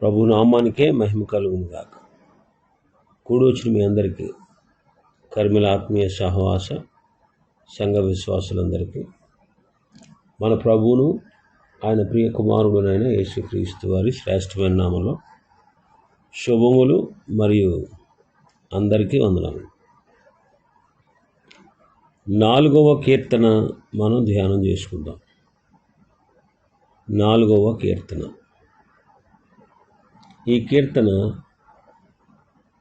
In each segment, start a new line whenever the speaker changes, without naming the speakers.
ప్రభు నామానికే మహిమ కలుగును గాక కూడొచ్చిన మీ అందరికీ కర్మిల ఆత్మీయ సహవాస సంఘ విశ్వాసులందరికీ మన ప్రభువును ఆయన ప్రియ కుమారుడునైన యేసుక్రీస్తు వారి శ్రేష్టమైన నామలో శుభములు మరియు అందరికీ వందనాలు. నాలుగవ కీర్తన మనం ధ్యానం చేసుకుందాం. నాలుగవ కీర్తన. ఈ కీర్తన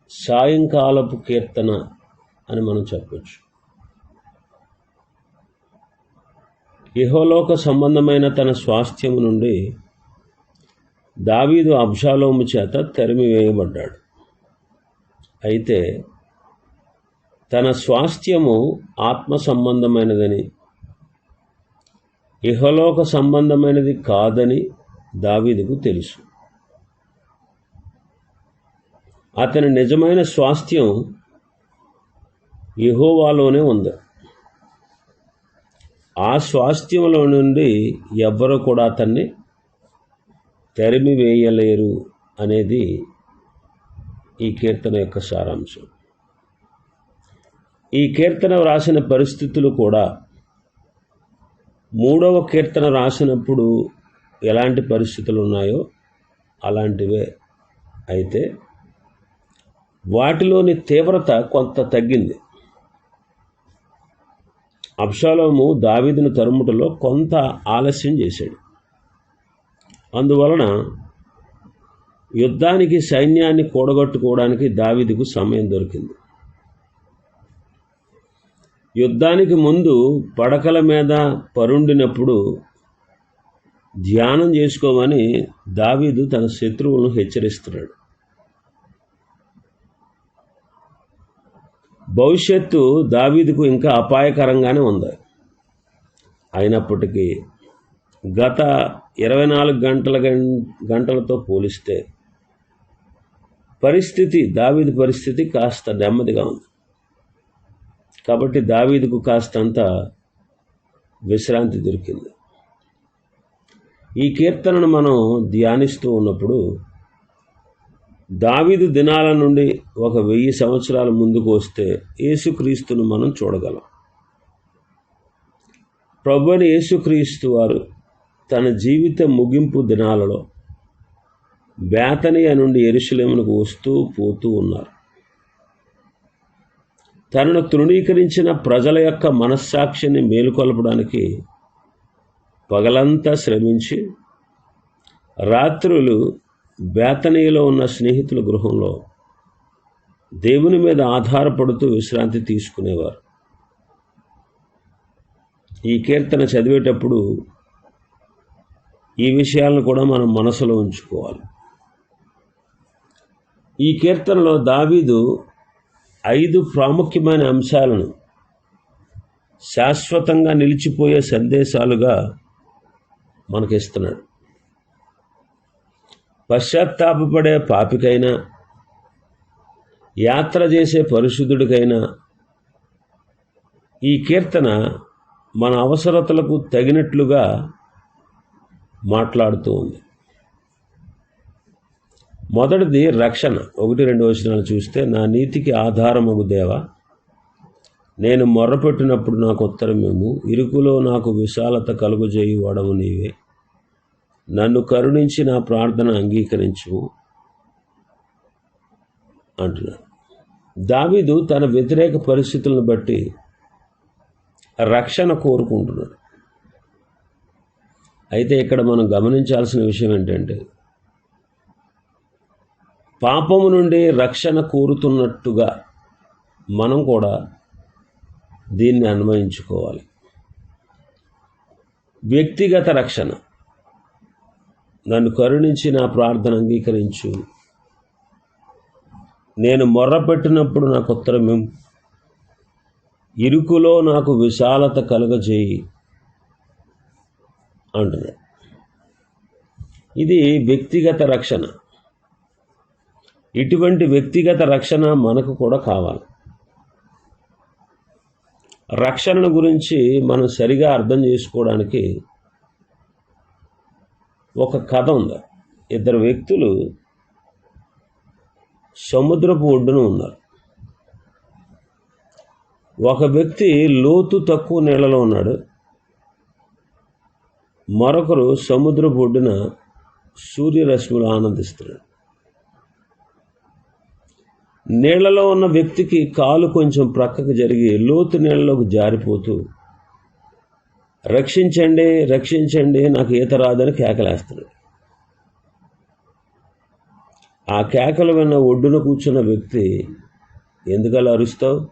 సాయంకాలపు కీర్తన అని మనం చెప్పచ్చు. ఇహోలోక సంబంధమైన తన స్వాస్థ్యము నుండి దావీదు అబ్షాలోము చేత తరిమివేయబడ్డాడు. అయితే తన స్వాస్థ్యము ఆత్మ సంబంధమైనదని ఇహలోక సంబంధమైనది కాదని దావీదుకు తెలుసు. అతని నిజమైన స్వాస్థ్యం యహోవాలోనే ఉంది. ఆ స్వాస్థ్యంలో నుండి ఎవ్వరు కూడా అతన్ని తరిమి వేయలేరు అనేది ఈ కీర్తన యొక్క సారాంశం. ఈ కీర్తన వ్రాసిన పరిస్థితులు కూడా మూడవ కీర్తన రాసినప్పుడు ఎలాంటి పరిస్థితులు ఉన్నాయో అలాంటివే అయితే వాటిలోని తీవ్రత కొంత తగ్గింది. అబ్షాలోము దావీదును తరుముటలో కొంత ఆలస్యం చేశాడు. అందువలన యుద్ధానికి సైన్యాన్ని కూడగట్టుకోవడానికి దావీదుకు సమయం దొరికింది. యుద్ధానికి ముందు పడకల మీద పరుండినప్పుడు ధ్యానం చేసుకోమని దావీదు తన శత్రువులను హెచ్చరిస్తున్నాడు. భవిష్యత్తు దావీదుకు ఇంకా అపాయకరంగానే ఉంది. అయినప్పటికీ గత ఇరవై నాలుగు గంటల గంటలతో పోలిస్తే పరిస్థితి దావీదు పరిస్థితి కాస్త నెమ్మదిగా ఉంది. కాబట్టి దావీదుకు కాస్తంత విశ్రాంతి దొరికింది. ఈ కీర్తనను మనం ధ్యానిస్తూ ఉన్నప్పుడు దావీదు దినాల నుండి ఒక వెయ్యి సంవత్సరాల ముందుకు వస్తే యేసుక్రీస్తును మనం చూడగలం. ప్రభుని యేసుక్రీస్తు వారు తన జీవిత ముగింపు దినాలలో బేతనియ నుండి ఎరుశలేమునకు వస్తూ పోతూ ఉన్నారు. తనను తృణీకరించిన ప్రజల యొక్క మనస్సాక్షిని మేలుకొల్పడానికి పగలంతా శ్రమించి రాత్రులు బేతనీయలో ఉన్న స్నేహితుల గృహంలో దేవుని మీద ఆధారపడుతూ విశ్రాంతి తీసుకునేవారు. ఈ కీర్తన చదివేటప్పుడు ఈ విషయాలను కూడా మనం మనసులో ఉంచుకోవాలి. ఈ కీర్తనలో దావీదు ఐదు ప్రాముఖ్యమైన అంశాలను శాశ్వతంగా నిలిచిపోయే సందేశాలుగా మనకిస్తున్నాడు. పశ్చాత్తాపపడే పాపికైనా యాత్ర చేసే పరిశుద్ధుడికైనా ఈ కీర్తన మన అవసరతలకు తగినట్లుగా మాట్లాడుతూ ఉంది. మొదటిది రక్షణ. ఒకటి రెండు వచనాలు చూస్తే నా నీతికి ఆధారమగు దేవ నేను మొర్రపెట్టినప్పుడు నాకు ఉత్తరమేము ఇరుకులో నాకు విశాలత కలుగుజేయి వాడవు నీవే. నన్ను కరుణించి నా ప్రార్థన అంగీకరించు అంటున్నాడు దావీదు తన వ్యతిరేక పరిస్థితులను బట్టి రక్షణ కోరుకుంటున్నాడు. అయితే ఇక్కడ మనం గమనించాల్సిన విషయం ఏంటంటే పాపము నుండి రక్షణ కోరుతున్నట్టుగా మనం కూడా దీన్ని అన్వయించుకోవాలి. వ్యక్తిగత రక్షణ. నన్ను కరుణించి నా ప్రార్థన అంగీకరించు. నేను మొర్రపెట్టినప్పుడు నాకు ఉత్తరమేం ఇరుకులో నాకు విశాలత కలుగజేయి. అంటున్నాడు. ఇది వ్యక్తిగత రక్షణ. ఇటువంటి వ్యక్తిగత రక్షణ మనకు కూడా కావాలి. రక్షణను గురించి మనం సరిగా అర్థం చేసుకోవడానికి ఒక కథ ఉంది. ఇద్దరు వ్యక్తులు సముద్రపు ఒడ్డున ఉన్నారు. ఒక వ్యక్తి లోతు తక్కువ నీళ్ళలో ఉన్నాడు. మరొకరు సముద్రపు ఒడ్డున సూర్యరశ్మిలో ఆనందిస్తున్నాడు. నీళ్ళలో ఉన్న వ్యక్తికి కాలు కొంచెం ప్రక్కకు జరిగి లోతు నీళ్ళలోకి జారిపోతూ రక్షించండి రక్షించండి నాకు ఈత రాదని కేకలేస్తున్నాడు. ఆ కేకలు విన్న ఒడ్డున కూర్చున్న వ్యక్తి ఎందుకలా అరుస్తావు?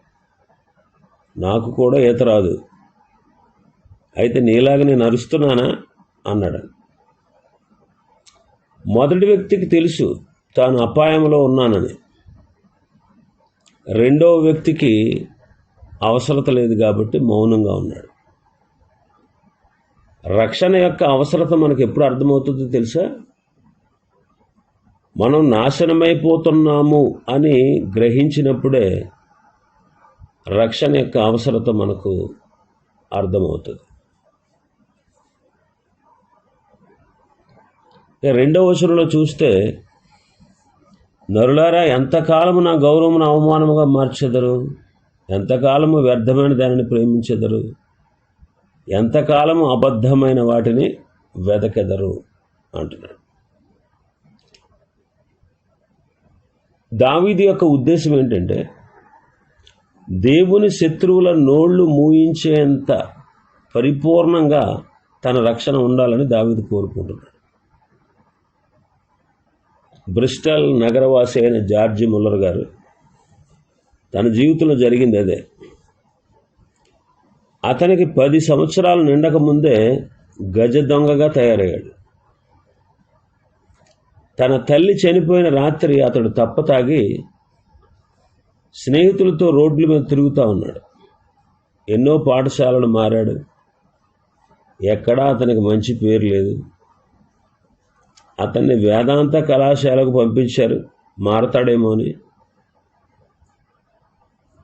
నాకు కూడా ఈత రాదు. అయితే నీలాగా నేను అరుస్తున్నానా? అన్నాడు. మొదటి వ్యక్తికి తెలుసు తాను అపాయంలో ఉన్నానని. రెండవ వ్యక్తికి అవసరత లేదు కాబట్టి మౌనంగా ఉన్నాడు. రక్షణ యొక్క అవసరత మనకు ఎప్పుడు అర్థమవుతుందో తెలుసా? మనం నాశనమైపోతున్నాము అని గ్రహించినప్పుడే రక్షణ యొక్క అవసరత మనకు అర్థమవుతుంది. రెండవ వచనంలో చూస్తే నరులారా ఎంతకాలము నా గౌరవమును అవమానముగా మార్చెదరు? ఎంతకాలము వ్యర్థమైన దానిని ప్రేమించెదరు? ఎంతకాలం అబద్ధమైన వాటిని వెదకెదరు అంటున్నాడు. దావీది యొక్క ఉద్దేశం ఏంటంటే దేవుని శత్రువుల నోళ్ళు మూయించేంత పరిపూర్ణంగా తన రక్షణ ఉండాలని దావీది కోరుకుంటున్నాడు. బ్రిస్టల్ నగరవాసి అయిన జార్జి ముల్లర్ గారు తన జీవితంలో జరిగింది అదే. అతనికి పది సంవత్సరాలు నిండక ముందే గజ దొంగగా తయారయ్యాడు. తన తల్లి చనిపోయిన రాత్రి అతడు తప్పతాగి స్నేహితులతో రోడ్ల మీద తిరుగుతూ ఉన్నాడు. ఎన్నో పాఠశాలలు మారాడు. ఎక్కడా అతనికి మంచి పేరు లేదు. అతన్ని వేదాంత కళాశాలకు పంపించారు. మారతాడేమో అని.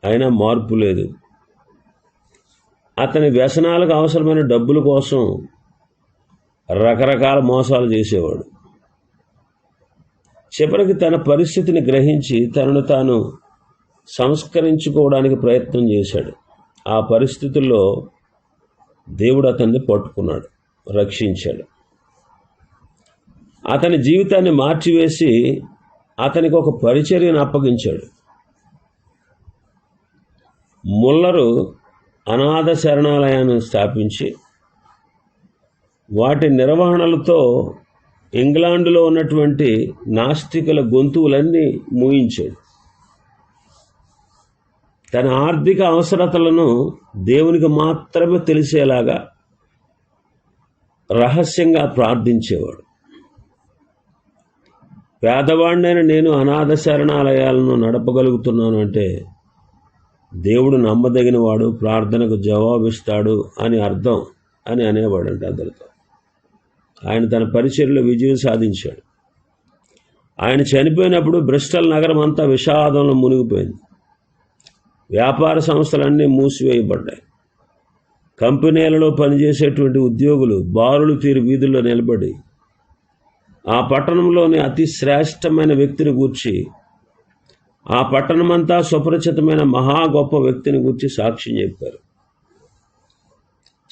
అయినా మార్పు లేదు. అతని వ్యసనాలకు అవసరమైన డబ్బుల కోసం రకరకాల మోసాలు చేసేవాడు. చివరికి తన పరిస్థితిని గ్రహించి తనను తాను సంస్కరించుకోవడానికి ప్రయత్నం చేశాడు. ఆ పరిస్థితుల్లో దేవుడు అతన్ని పట్టుకున్నాడు రక్షించాడు. అతని జీవితాన్ని మార్చివేసి అతనికి ఒక పరిచర్యను అప్పగించాడు. ముల్లరు అనాథ శరణాలయాన్ని స్థాపించి వాటి నిర్వహణలతో ఇంగ్లాండులో ఉన్నటువంటి నాస్తికుల గొంతువులన్నీ మూయించాడు. తన ఆర్థిక అవసరతలను దేవునికి మాత్రమే తెలిసేలాగా రహస్యంగా ప్రార్థించేవాడు. పేదవాడినైన నేను అనాథ శరణాలయాలను నడపగలుగుతున్నాను అంటే దేవుడు నమ్మదగిన వాడు ప్రార్థనకు జవాబిస్తాడు అని అర్థం అని అనేవాడంట అందరితో. ఆయన తన పరిచర్లో విజయం సాధించాడు. ఆయన చనిపోయినప్పుడు బ్రిస్టల్ నగరం అంతా విషాదంలో మునిగిపోయింది. వ్యాపార సంస్థలన్నీ మూసివేయబడ్డాయి. కంపెనీలలో పనిచేసేటువంటి ఉద్యోగులు బారులు తీరు వీధుల్లో నిలబడి ఆ పట్టణంలోని అతి శ్రేష్టమైన వ్యక్తిని గూర్చి ఆ పట్టణమంతా సుపరిచితమైన మహా గొప్ప వ్యక్తిని గురించి సాక్ష్యం చెప్పారు.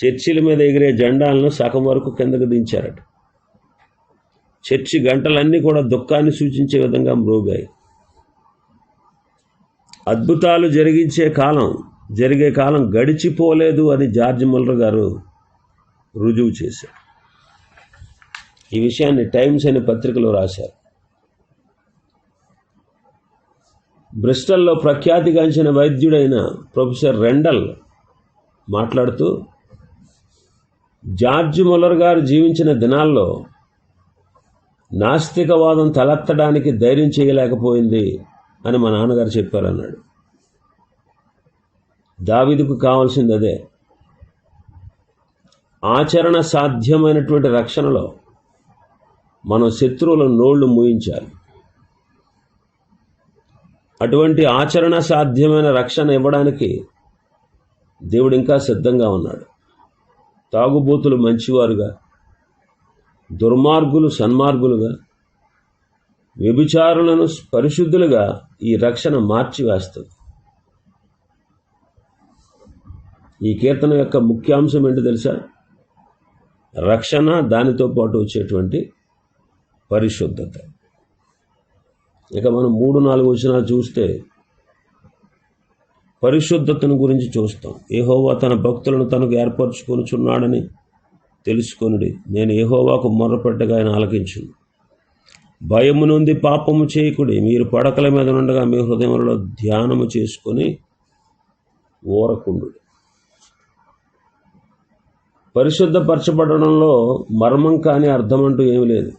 చర్చిల మీద ఎగిరే జెండాలను సగం వరకు కిందకు దించారట. చర్చి గంటలన్నీ కూడా దుఃఖాన్ని సూచించే విధంగా మ్రోగాయి. అద్భుతాలు జరిగించే కాలం జరిగే కాలం గడిచిపోలేదు అని జార్జ్ ముల్లర్ గారు రుజువు చేశారు. ఈ విషయాన్ని టైమ్స్ అనే పత్రికలో రాశారు. బ్రిస్టల్లో ప్రఖ్యాతిగాంచిన వైద్యుడైన ప్రొఫెసర్ రెండల్ మాట్లాడుతూ జార్జ్ ముల్లర్ గారు జీవించిన దినాల్లో నాస్తికవాదం తలెత్తడానికి ధైర్యం చేయలేకపోయింది అని మా నాన్నగారు చెప్పారన్నాడు. దావిదుకు కావాల్సింది అదే ఆచరణ సాధ్యమైనటువంటి రక్షణలో మనం శత్రువుల నోళ్ళు మూయించాలి. అటువంటి ఆచరణ సాధ్యమైన రక్షణ ఇవ్వడానికి దేవుడు ఇంకా సిద్ధంగా ఉన్నాడు. తాగుబోతులు మంచివారుగా దుర్మార్గులు సన్మార్గులుగా వ్యభిచారులను పరిశుద్ధులుగా ఈ రక్షణ మార్చివేస్తుంది. ఈ కీర్తన యొక్క ముఖ్యాంశం ఏంటో తెలుసా? రక్షణ దానితో పాటు వచ్చేటువంటి పరిశుద్ధత. ఇక మనం మూడు నాలుగు వచనాలు చూస్తే పరిశుద్ధతను గురించి చూస్తాం. ఏహోవా తన భక్తులను తనకు ఏర్పరచుకొనుచున్నాడని తెలుసుకొనుడి. నేను ఏహోవాకు మొర్రపెట్టగా ఆయన ఆలకించు భయము నుండి పాపము చేయకుడి. మీరు పడకల మీద ఉండగా మీ హృదయంలో ధ్యానము చేసుకొని ఊరకుండు పరిశుద్ధపరచబడడంలో మర్మం కాని అర్థం అంటూ ఏమి లేదు.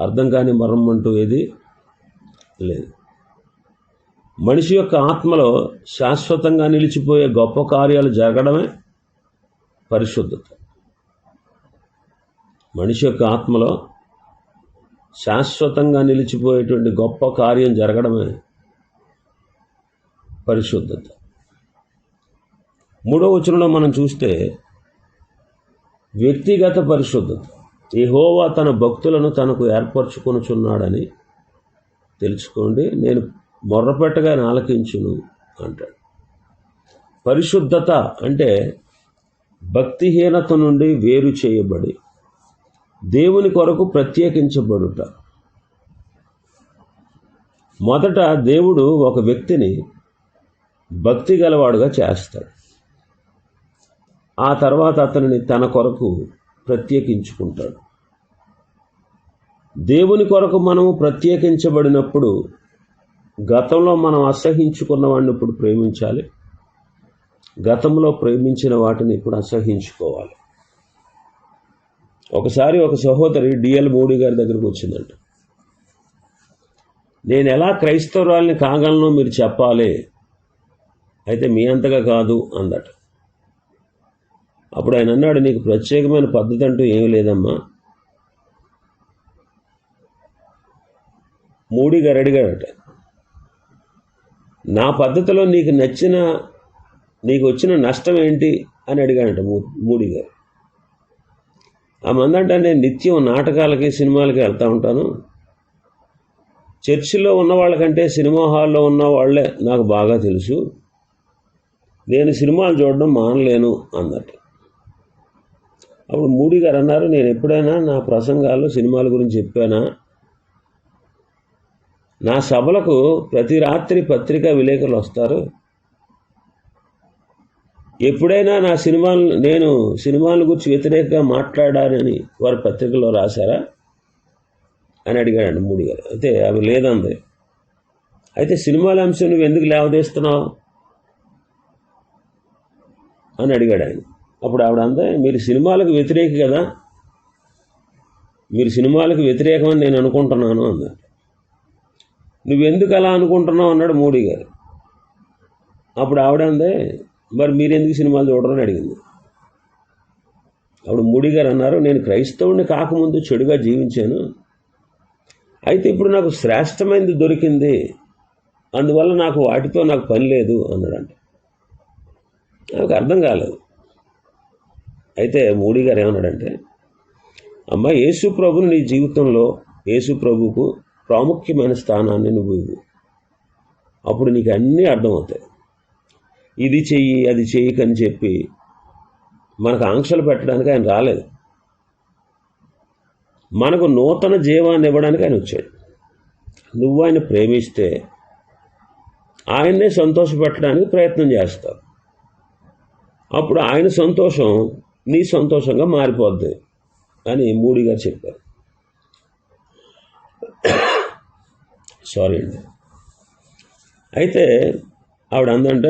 అర్థం కాని మరణం అంటూ ఏది లేదు. మనిషి యొక్క ఆత్మలో శాశ్వతంగా నిలిచిపోయే గొప్ప కార్యాలు జరగడమే పరిశుద్ధత. మనిషి యొక్క ఆత్మలో శాశ్వతంగా నిలిచిపోయేటువంటి గొప్ప కార్యం జరగడమే పరిశుద్ధత. మూడో వచనంలో మనం చూస్తే వ్యక్తిగత పరిశుద్ధత. యెహోవా తన భక్తులను తనకు ఏర్పరచుకొనుచున్నాడని తెలుసుకోండి. నేను మొర్రపెట్టగా ఆలకించును అంటాడు. పరిశుద్ధత అంటే భక్తిహీనత నుండి వేరు చేయబడి దేవుని కొరకు ప్రత్యేకించబడుట. మొదట దేవుడు ఒక వ్యక్తిని భక్తి గలవాడుగా చేస్తాడు. ఆ తర్వాత అతనిని తన కొరకు ప్రత్యేకించుకుంటాడు. దేవుని కొరకు మనము ప్రత్యేకించబడినప్పుడు గతంలో మనం అసహించుకున్న వాడిని ఇప్పుడు ప్రేమించాలి. గతంలో ప్రేమించిన వాటిని ఇప్పుడు అసహించుకోవాలి. ఒకసారి ఒక సహోదరి డిఎల్ మోడీ గారి దగ్గరకు వచ్చిందంట. నేను ఎలా క్రైస్తవురాల్ని కాగలను మీరు చెప్పాలి? అయితే మీ అంతగా కాదు అందట. అప్పుడు ఆయన అన్నాడు నీకు ప్రత్యేకమైన పద్ధతి అంటూ ఏమీ లేదమ్మా. మూడి గారు అడిగాడట నా పద్ధతిలో నీకు నచ్చిన నీకు వచ్చిన నష్టం ఏంటి? అని అడిగాడట మూ- మూడి గారు ఆ మందంటే నేను నిత్యం నాటకాలకి సినిమాలకి వెళ్తూ ఉంటాను. చర్చిలో ఉన్న వాళ్ళకంటే సినిమా హాల్లో ఉన్న వాళ్ళే నాకు బాగా తెలుసు. నేను సినిమాలు చూడడం మానలేను అన్నట్టు. అప్పుడు మూడి గారు అన్నారు నేను ఎప్పుడైనా నా ప్రసంగాల్లో సినిమాల గురించి చెప్పానా? నా సభలకు ప్రతి రాత్రి పత్రికా విలేకరులు వస్తారు. ఎప్పుడైనా నా సినిమాలు నేను సినిమాల గురించి వ్యతిరేకంగా మాట్లాడానని వారి పత్రికలో రాశారా? అని అడిగాడండి మూడి గారు. అయితే అవి లేదంది. అయితే సినిమాల అంశం నువ్వు ఎందుకు లేవదేస్తున్నావు? అని అడిగాడు ఆయన. అప్పుడు ఆవిడ అందే మీరు సినిమాలకు వ్యతిరేక కదా. మీరు సినిమాలకు వ్యతిరేకమని నేను అనుకుంటున్నాను అన్నారు నువ్వెందుకు అలా అనుకుంటున్నావు అన్నాడు మోడీ గారు. అప్పుడు ఆవిడ అందే మరి మీరెందుకు సినిమాలు చూడరని అడిగింది. అప్పుడు మోడీ గారు అన్నారు నేను క్రైస్తవుని కాకముందు చెడుగా జీవించాను. అయితే ఇప్పుడు నాకు శ్రేష్టమైనది దొరికింది. అందువల్ల నాకు వాటితో నాకు పని లేదు అన్నాడంట. నాకు అర్థం కాలేదు. అయితే మోడీ గారు ఏమన్నాడంటే అమ్మ యేసు ప్రభుని నీ జీవితంలో యేసు ప్రభుకు ప్రాముఖ్యమైన స్థానాన్ని నువ్వు ఇవ్వు. అప్పుడు నీకు అన్నీ అర్థమవుతాయి. ఇది చెయ్యి అది చెయ్యకని చెప్పి మనకు ఆంక్షలు పెట్టడానికి ఆయన రాలేదు. మనకు నూతన జీవాన్ని ఇవ్వడానికి ఆయన వచ్చాడు. నువ్వు ఆయన ప్రేమిస్తే ఆయన్నే సంతోషపెట్టడానికి ప్రయత్నం చేస్తావు. అప్పుడు ఆయన సంతోషం నీ సంతోషంగా మారిపోద్ది అని మూడి గారు చెప్పారు. సారీ అండి. అయితే ఆవిడ అందంట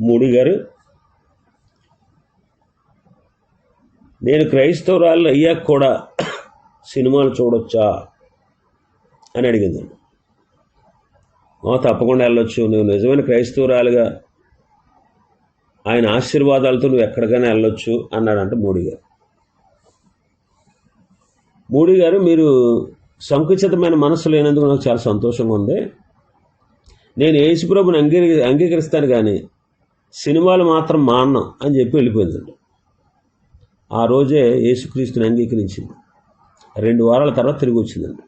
మూడి గారు నేను క్రైస్తవురాలు అయ్యాక కూడా సినిమాలు చూడొచ్చా? అని అడిగింది. తప్పకుండా వెళ్ళొచ్చు. నువ్వు నిజమైన క్రైస్తవురాలుగా ఆయన ఆశీర్వాదాలతో నువ్వు ఎక్కడికైనా వెళ్ళొచ్చు అన్నాడంట మోడీ గారు. మోడీ గారు మీరు సంకుచితమైన మనసు లేనందుకు నాకు చాలా సంతోషంగా ఉంది. నేను యేసుప్రభుని అంగీ అంగీకరిస్తాను కానీ సినిమాలు మాత్రం మాన్నం అని చెప్పి వెళ్ళిపోయిందండి. ఆ రోజే యేసుక్రీస్తుని అంగీకరించింది. రెండు వారాల తర్వాత తిరిగి వచ్చిందండి.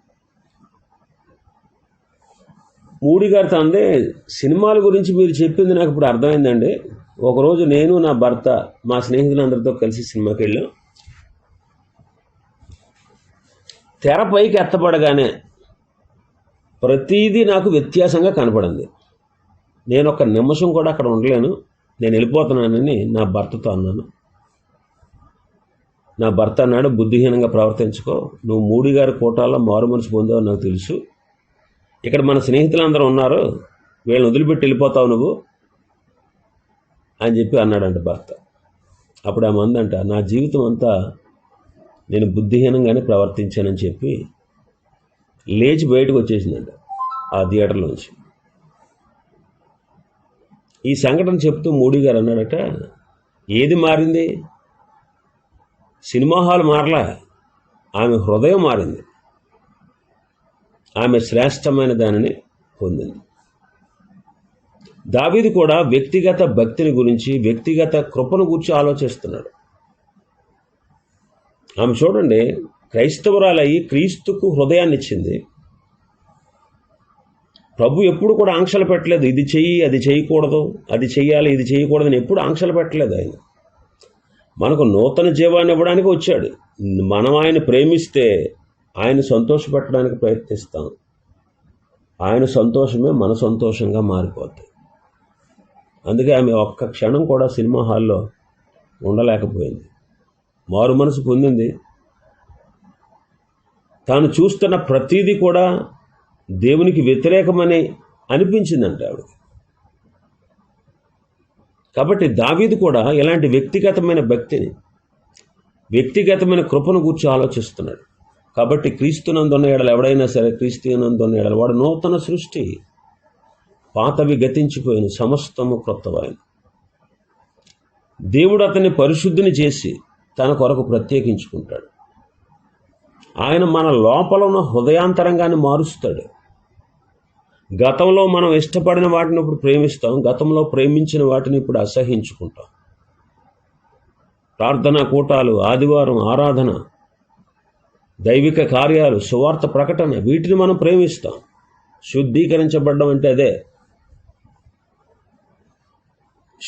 మూడి గారు తందే సినిమాల గురించి మీరు చెప్పింది నాకు ఇప్పుడు అర్థమైందండి. ఒకరోజు నేను నా భర్త మా స్నేహితులందరితో కలిసి సినిమాకి వెళ్ళాం. తెర పైకి ఎత్తపడగానే ప్రతిదీ నాకు వ్యత్యాసంగా కనపడింది. నేను ఒక నిమిషం కూడా అక్కడ ఉండలేను. నేను వెళ్ళిపోతున్నానని నా భర్తతో అన్నాను. నా భర్త అన్నాడు బుద్ధిహీనంగా ప్రవర్తించుకో. నువ్వు మూడి గారి కోటాల్లో మారు మనసు పొందావు నాకు తెలుసు. ఇక్కడ మన స్నేహితులందరూ ఉన్నారు. వీళ్ళని వదిలిపెట్టి వెళ్ళిపోతావు నువ్వు అని చెప్పి అన్నాడంట భర్త. అప్పుడు ఆమె అందంట నా జీవితం అంతా నేను బుద్ధిహీనంగానే ప్రవర్తించానని చెప్పి లేచి బయటకు వచ్చేసిందంట ఆ థియేటర్లోంచి ఈ సంఘటన చెప్తూ మోడీ గారు అన్నాడట ఏది మారింది? సినిమా హాల్ మారలా? ఆమె హృదయం మారింది. ఆమె శ్రేష్టమైన దానిని పొందింది. దావీది కూడా వ్యక్తిగత భక్తిని గురించి వ్యక్తిగత కృపను గురించి ఆలోచిస్తున్నాడు. ఆమె చూడండి క్రైస్తవురాలయ్యి క్రీస్తుకు హృదయాన్ని ఇచ్చింది ప్రభు ఎప్పుడు కూడా ఆంక్షలు పెట్టలేదు ఇది చెయ్యి అది చేయకూడదు అది చెయ్యాలి ఇది చేయకూడదని ఎప్పుడు ఆంక్షలు పెట్టలేదు ఆయన. మనకు నూతన జీవాన్ని ఇవ్వడానికి వచ్చాడు. మనం ఆయన ప్రేమిస్తే ఆయన సంతోషపెట్టడానికి ప్రయత్నిస్తాం. ఆయన సంతోషమే మన సంతోషంగా మారిపోద్ది అందుకే ఆమె ఒక్క క్షణం కూడా సినిమా హాల్లో ఉండలేకపోయింది. మారు మనసు పొందింది. తాను చూస్తున్న ప్రతీది కూడా దేవునికి వ్యతిరేకమని అనిపించిందంట ఆవిడకి కాబట్టి దావీదు కూడా ఇలాంటి వ్యక్తిగతమైన భక్తిని వ్యక్తిగతమైన కృపను కూర్చో ఆలోచిస్తున్నాడు. కాబట్టి క్రీస్తునందున్న ఎడలు ఎవడైనా సరే క్రీస్తునందున్న ఎడలు వాడు నూతన సృష్టి పాతవి గతించిపోయిన సమస్తము క్రొత్తవాయన. దేవుడు అతన్ని పరిశుద్ధిని చేసి తన కొరకు ప్రత్యేకించుకుంటాడు. ఆయన మన లోపల ఉన్న హృదయాంతరంగాన్ని మారుస్తాడు. గతంలో మనం ఇష్టపడిన వాటిని ఇప్పుడు ప్రేమిస్తాం. గతంలో ప్రేమించిన వాటిని ఇప్పుడు అసహించుకుంటాం. ప్రార్థనా కూటాలు ఆదివారం ఆరాధన దైవిక కార్యాలు సువార్త ప్రకటన వీటిని మనం ప్రేమిస్తాం. శుద్ధీకరించబడడం అంటే అదే.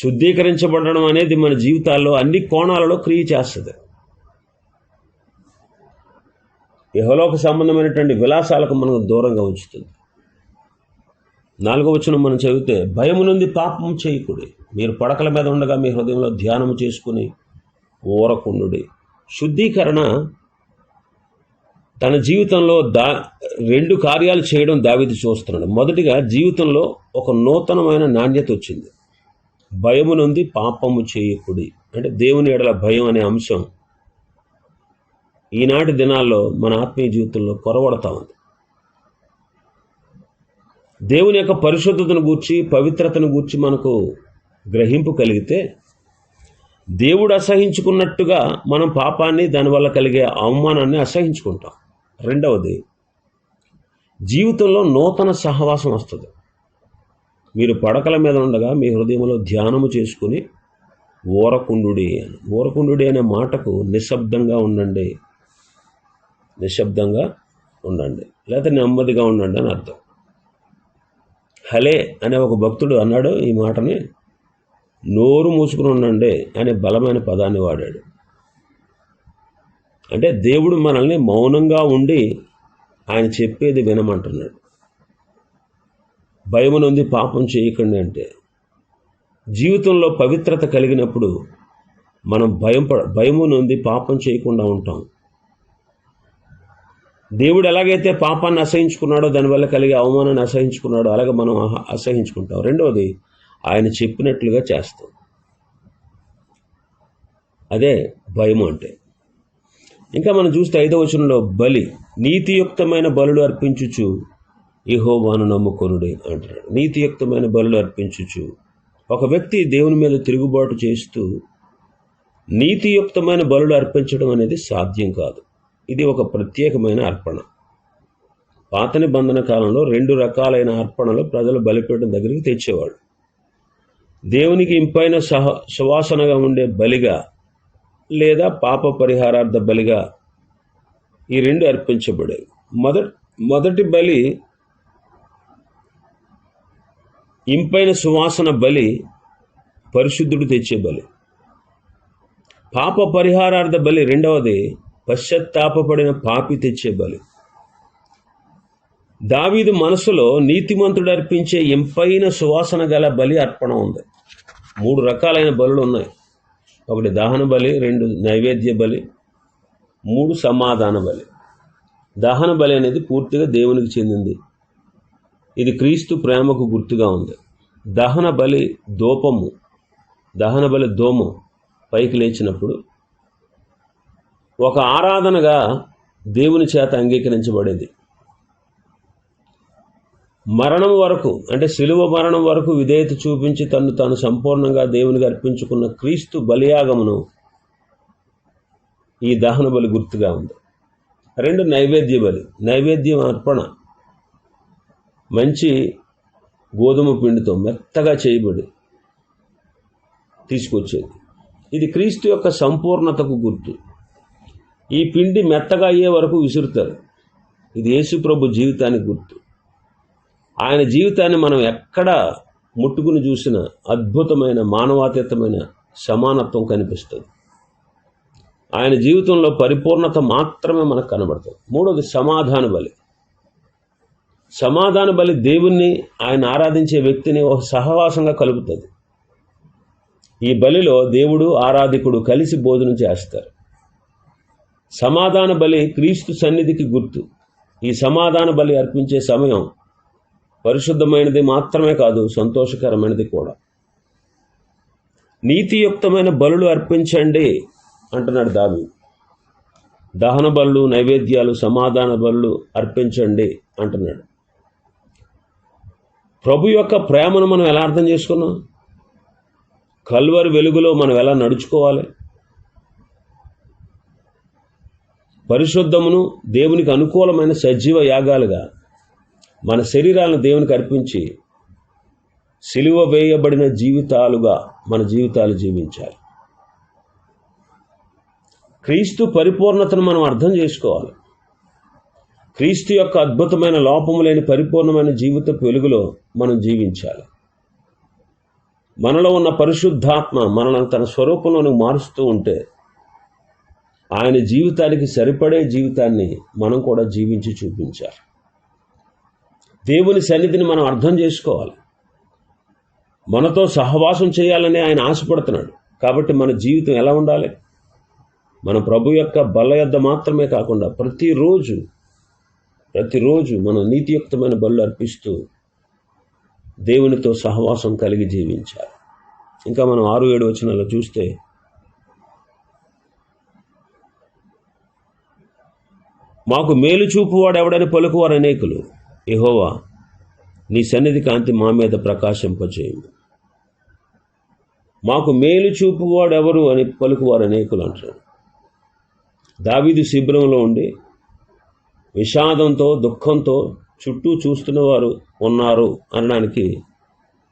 శుద్ధీకరించబడడం అనేది మన జీవితాల్లో అన్ని కోణాలలో క్రియ చేస్తుంది. యహలోక సంబంధమైనటువంటి విలాసాలకు మనకు దూరంగా ఉంచుతుంది. నాలుగవ వచనం మనం చదివితే భయము నుండి పాపం చేయకుడి. మీరు పడకల మీద ఉండగా మీ హృదయంలో ధ్యానం చేసుకుని ఓరకుండుడి శుద్ధీకరణ తన జీవితంలో దా రెండు కార్యాలు చేయడం దావిది చూస్తున్నాడు. మొదటిగా జీవితంలో ఒక నూతనమైన నాణ్యత వచ్చింది. భయము నుండి పాపము చేయకుడి. అంటే దేవుని ఎడల భయం అనే అంశం ఈనాటి దినాల్లో మన ఆత్మీయ జీవితంలో కొరవడతా ఉంది. దేవుని యొక్క పరిశుద్ధతను గూర్చి పవిత్రతను గూర్చి మనకు గ్రహింపు కలిగితే దేవుడు అసహించుకున్నట్టుగా మనం పాపాన్ని దానివల్ల కలిగే అవమానాన్ని అసహించుకుంటాం. రెండవది జీవితంలో నూతన సహవాసం వస్తుంది. మీరు పడకల మీద ఉండగా మీ హృదయంలో ధ్యానము చేసుకుని ఊరకుండుడి అని. ఊరకుండుడి అనే మాటకు నిశ్శబ్దంగా ఉండండి. నిశ్శబ్దంగా ఉండండి. లేకపోతే నెమ్మదిగా ఉండండి అని అర్థం. హలే అనే ఒక భక్తుడు అన్నాడు ఈ మాటని. నోరు మూసుకుని ఉండండి అనే బలమైన పదాన్ని వాడాడు. అంటే దేవుడు మనల్ని మౌనంగా ఉండి ఆయన చెప్పేది వినమంటున్నాడు. భయమునుంది పాపం చేయకండి అంటే. జీవితంలో పవిత్రత కలిగినప్పుడు మనం భయం పడ భయము నుండి పాపం చేయకుండా ఉంటాం. దేవుడు ఎలాగైతే పాపాన్ని అసహించుకున్నాడో దానివల్ల కలిగే అవమానాన్ని అసహించుకున్నాడో అలాగే మనం అసహించుకుంటాం. రెండవది ఆయన చెప్పినట్లుగా చేస్తాం. అదే భయము అంటే. ఇంకా మనం చూస్తే ఐదవ వచనంలో బలి నీతియుక్తమైన బలులు అర్పించుచు యెహోవాను నమ్ముకొనుడే అంటున్నాడు. నీతియుక్తమైన బలులు అర్పించుచు ఒక వ్యక్తి దేవుని మీద తిరుగుబాటు చేస్తూ నీతియుక్తమైన బలులు అర్పించడం అనేది సాధ్యం కాదు. ఇది ఒక ప్రత్యేకమైన అర్పణ. పాత నిబంధన కాలంలో రెండు రకాలైన అర్పణలు ప్రజలు బలిపీఠం దగ్గరికి తెచ్చేవాడు దేవునికి ఇంపైన సహ సువాసనగా ఉండే బలిగా లేదా పాప పరిహారార్థ బలిగా ఈ రెండు అర్పించబడేవి. మొదటి మొదటి బలి ఇంపైన సువాసన బలి పరిశుద్ధుడు తెచ్చే బలి. పాప పరిహారార్థ బలి రెండవది పశ్చత్తాపడిన పాపి తెచ్చే బలి. దావీదు మనసులో నీతిమంతుడు అర్పించే ఇంపైన సువాసన గల బలి అర్పణ ఉంది. మూడు రకాలైన బలులు ఉన్నాయి. ఒకటి దహన బలి రెండు నైవేద్య బలి మూడు సమాధాన బలి. దహన బలి అనేది పూర్తిగా దేవునికి చెందింది. ఇది క్రీస్తు ప్రేమకు గుర్తుగా ఉంది. దహన బలి దోపము దహన బలి దోమం పైకి లేచినప్పుడు ఒక ఆరాధనగా దేవుని చేత అంగీకరించబడేది. మరణం వరకు అంటే శిలువ మరణం వరకు విధేయత చూపించి తను తాను సంపూర్ణంగా దేవునికి అర్పించుకున్న క్రీస్తు బలియాగమును ఈ దహన బలి గుర్తుగా ఉంది. రెండు నైవేద్య బలి నైవేద్యం అర్పణ. మంచి గోధుమ పిండితో మెత్తగా చేయబడి తీసుకొచ్చేది. ఇది క్రీస్తు యొక్క సంపూర్ణతకు గుర్తు. ఈ పిండి మెత్తగా అయ్యే వరకు విసురుతారు. ఇది యేసుప్రభు జీవితానికి గుర్తు. ఆయన జీవితాన్ని మనం ఎక్కడ ముట్టుకుని చూసిన అద్భుతమైన మానవాతీతమైన సమానత్వం కనిపిస్తుంది. ఆయన జీవితంలో పరిపూర్ణత మాత్రమే మనకు కనబడుతుంది మూడోది సమాధాన బలి. సమాధాన బలి దేవుణ్ణి ఆయన ఆరాధించే వ్యక్తిని ఒక సహవాసంగా కలుపుతుంది. ఈ బలిలో దేవుడు ఆరాధికుడు కలిసి భోజనం చేస్తారు. సమాధాన బలి క్రీస్తు సన్నిధికి గుర్తు. ఈ సమాధాన బలి అర్పించే సమయం పరిశుద్ధమైనది మాత్రమే కాదు సంతోషకరమైనది కూడా. నీతియుక్తమైన బలులు అర్పించండి అంటున్నాడు దావి దహన బలులు నైవేద్యాలు సమాధాన బలులు అర్పించండి అంటున్నాడు. ప్రభు యొక్క ప్రేమను మనం ఎలా అర్థం చేసుకున్నాం? కల్వరి వెలుగులో మనం ఎలా నడుచుకోవాలి? పరిశుద్ధమును దేవునికి అనుకూలమైన సజీవ యాగాలుగా మన శరీరాలను దేవునికి అర్పించి సిలువ వేయబడిన జీవితాలుగా మన జీవితాలు జీవించాలి. క్రీస్తు పరిపూర్ణతను మనం అర్థం చేసుకోవాలి. క్రీస్తు యొక్క అద్భుతమైన లోపము లేని పరిపూర్ణమైన జీవిత వెలుగులో మనం జీవించాలి. మనలో ఉన్న పరిశుద్ధాత్మ మనల్ని తన స్వరూపంలోని మారుస్తూ ఉంటే ఆయన జీవితానికి సరిపడే జీవితాన్ని మనం కూడా జీవించి చూపించాలి. దేవుని సన్నిధిని మనం అర్థం చేసుకోవాలి. మనతో సహవాసం చేయాలని ఆయన ఆశపడుతున్నాడు. కాబట్టి మన జీవితం ఎలా ఉండాలి? మన ప్రభు యొక్క బల యొద్ద మాత్రమే కాకుండా ప్రతిరోజు ప్రతిరోజు మనం నీతియుక్తమైన బలు అర్పిస్తూ దేవునితో సహవాసం కలిగి జీవించాలి. ఇంకా మనం ఆరు ఏడు వచనాలు చూస్తే మాకు మేలు చూపువాడు ఎవడని పలుకువారు అనేకులు. ఎహోవా నీ సన్నిధి కాంతి మా మీద ప్రకాశింపచేయము. మాకు మేలు చూపువాడు ఎవరు అని పలుకువారు అనేకులు అంటారు. దావీదు శిబిరంలో ఉండి విషాదంతో దుఃఖంతో చుట్టూ చూస్తున్న వారు ఉన్నారు అనడానికి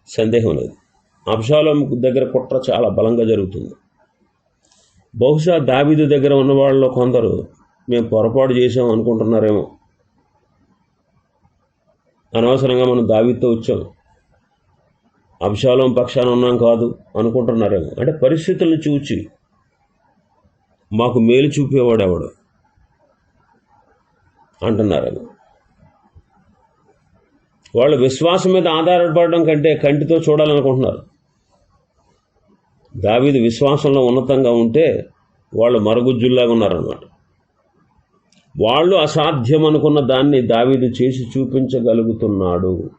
సందేహం లేదు. అబ్షాలం దగ్గర కుట్ర చాలా బలంగా జరుగుతుంది. బహుశా దావీదు దగ్గర ఉన్న వాళ్ళలో కొందరు మేము పొరపాటు చేసాం అనుకుంటున్నారేమో. అనవసరంగా మనం దావీతో వచ్చాం. అభిషాలం పక్షాన ఉన్నాం కాదు అనుకుంటున్నారేమో. అంటే పరిస్థితులను చూచి మాకు మేలు చూపేవాడు ఎవడు అంటున్నారేమో వాళ్ళు విశ్వాసం మీద ఆధారపడడం కంటే కంటితో చూడాలనుకుంటున్నారు. దావీదు విశ్వాసంలో ఉన్నతంగా ఉంటే వాళ్ళు మరుగుజ్జుల్లాగా ఉన్నారన్నమాట. వాళ్ళు అసాధ్యం అనుకున్న దాన్ని దావీదు చేసి చూపించగలుగుతున్నాడు.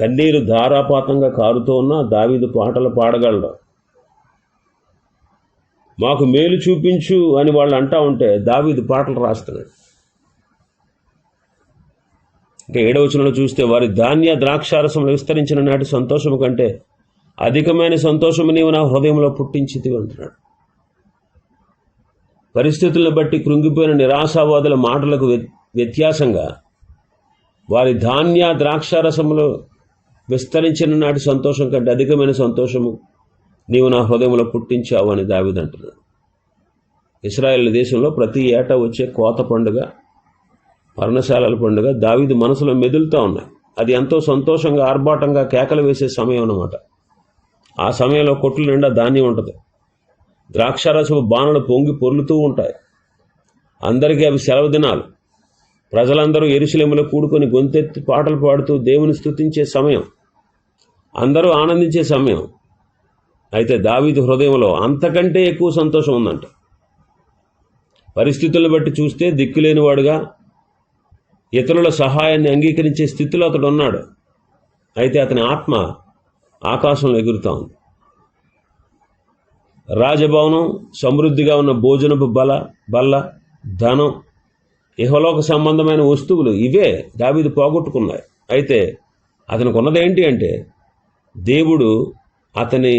కన్నీరు ధారాపాతంగా కారుతూ ఉన్నా దావీదు పాటలు పాడగలడు. మాకు మేలు చూపించు అని వాళ్ళు అంటా ఉంటే దావీదు పాటలు రాస్తున్నాడు. ఇంకా ఏడవచనంలో చూస్తే వారి ధాన్య ద్రాక్షారసములు విస్తరించిన నాటి సంతోషము కంటే అధికమైన సంతోషము నీవు నా హృదయంలో పుట్టించింది అంటున్నాడు. పరిస్థితులను బట్టి కృంగిపోయిన నిరాశావాదుల మాటలకు వ్య- వ్యత్యాసంగా వారి ధాన్య ద్రాక్షారసములు విస్తరించిన నాటి సంతోషం కంటే అధికమైన సంతోషము నీవు నా హృదయంలో పుట్టించావు అని దావిదంటున్నాడు ఇస్రాయేల్ దేశంలో ప్రతి ఏటా వచ్చే కోత పండుగ పర్ణశాలల పండుగ దావిది మనసులో మెదులుతూ ఉన్నాయి. అది ఎంతో సంతోషంగా ఆర్భాటంగా కేకలు వేసే సమయం అన్నమాట. ఆ సమయంలో కొట్లు నిండా ధాన్యం ఉంటుంది. ద్రాక్షారసపు బాణలు పొంగి పొర్లుతూ ఉంటాయి. అందరికీ అవి సెలవు దినాలు. ప్రజలందరూ ఎరుసలేములో కూడుకొని గొంతెత్తి పాటలు పాడుతూ దేవుని స్తుతించే సమయం. అందరూ ఆనందించే సమయం. అయితే దావీదు హృదయంలో అంతకంటే ఎక్కువ సంతోషం ఉందంట. పరిస్థితులను బట్టి చూస్తే దిక్కులేనివాడుగా ఇతరుల సహాయాన్ని అంగీకరించే స్థితిలో అతడు ఉన్నాడు. అయితే అతని ఆత్మ ఆకాశంలో ఎగురుతా ఉంది. రాజభవనం సమృద్ధిగా ఉన్న భోజనపు బల బల్ల ధనం ఇహలోక సంబంధమైన వస్తువులు ఇవే దావీదు పోగొట్టుకున్నాయి. అయితే అతనికి ఉన్నదేంటి అంటే దేవుడు అతని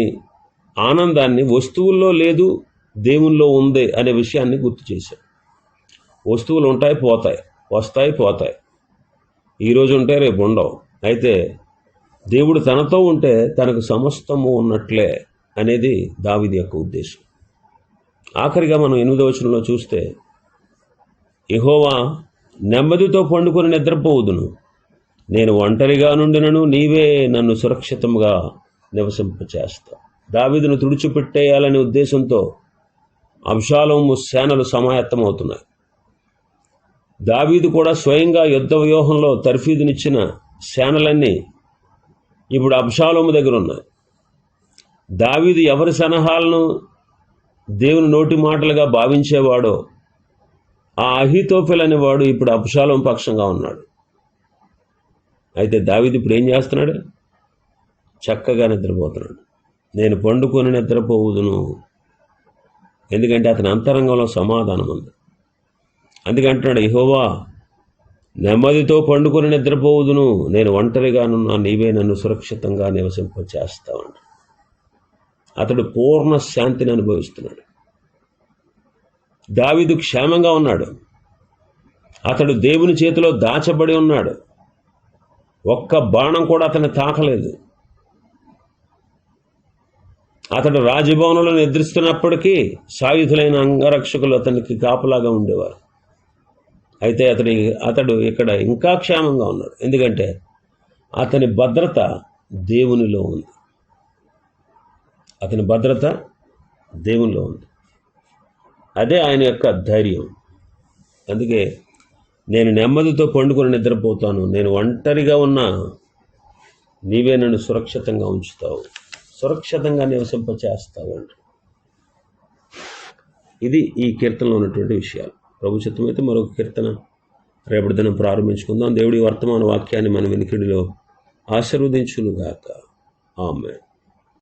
ఆనందాన్ని వస్తువుల్లో లేదు దేవుల్లో ఉంది అనే విషయాన్ని గుర్తు చేశాడు. వస్తువులు ఉంటాయి పోతాయి వస్తాయి పోతాయి. ఈరోజు ఉంటే రేపు ఉండవు. అయితే దేవుడు తనతో ఉంటే తనకు సమస్తము ఉన్నట్లే అనేది దావిది యొక్క ఉద్దేశం. ఆఖరిగా మనం ఎనిమిదవ వచనంలో చూస్తే యెహోవా నెమ్మదితో పండుకొని నిద్రపోవుదును. నేను ఒంటరిగా నుండినను నీవే నన్ను సురక్షితంగా నివసింపచేస్తావు. దావీదును తుడిచిపెట్టేయాలనే ఉద్దేశంతో అంశాలము సేనలు సమాయత్తమవుతున్నాయి. దావీదు కూడా స్వయంగా యుద్ధ వ్యూహంలో తర్ఫీదునిచ్చిన సేనలన్నీ ఇప్పుడు అబ్షాలోము దగ్గర ఉన్నాయి దావీదు ఎవరి సలహాలను దేవుని నోటి మాటలుగా భావించేవాడో ఆ అహితోఫెల్ అనేవాడు ఇప్పుడు అబ్షాలోం పక్షంగా ఉన్నాడు. అయితే దావీదు ఇప్పుడు ఏం చేస్తున్నాడు? చక్కగా నిద్రపోతున్నాడు. నేను పండుకొని నిద్రపోవుదును. ఎందుకంటే అతని అంతరంగంలో సమాధానం ఉంది. అందుకంటున్నాడు ఇహోవా నెమ్మదితో పండుకొని నిద్రపోవుదును. నేను ఒంటరిగానున్నా నీవే నన్ను సురక్షితంగా నివసింపచేస్తావంట అతడు పూర్ణ శాంతిని అనుభవిస్తున్నాడు. దావిదు క్షేమంగా ఉన్నాడు. అతడు దేవుని చేతిలో దాచబడి ఉన్నాడు. ఒక్క బాణం కూడా అతన్ని తాకలేదు. అతడు రాజభవనంలో నిద్రిస్తున్నప్పటికీ సాయుధులైన అంగరక్షకులు అతనికి కాపలాగా ఉండేవారు. అయితే అతడి అతడు ఇక్కడ ఇంకా క్షేమంగా ఉన్నాడు. ఎందుకంటే అతని భద్రత దేవునిలో ఉంది. అతని భద్రత దేవునిలో ఉంది. అదే ఆయన యొక్క ధైర్యం. అందుకే నేను నెమ్మదితో పండుకొని నిద్రపోతాను. నేను ఒంటరిగా ఉన్నా నీవే నన్ను సురక్షితంగా ఉంచుతావు. సురక్షితంగా నివసింపచేస్తావు అంట ఇది ఈ కీర్తనలో ఉన్నటువంటి విషయాలు. ప్రభు చిత్తమైతే మరొక కీర్తన. రేపటి దినం ప్రారంభించుకుందాం. దేవుడి వర్తమాన వాక్యాన్ని మన వెనుకడిలో ఆశీర్వదించునుగాక. ఆమె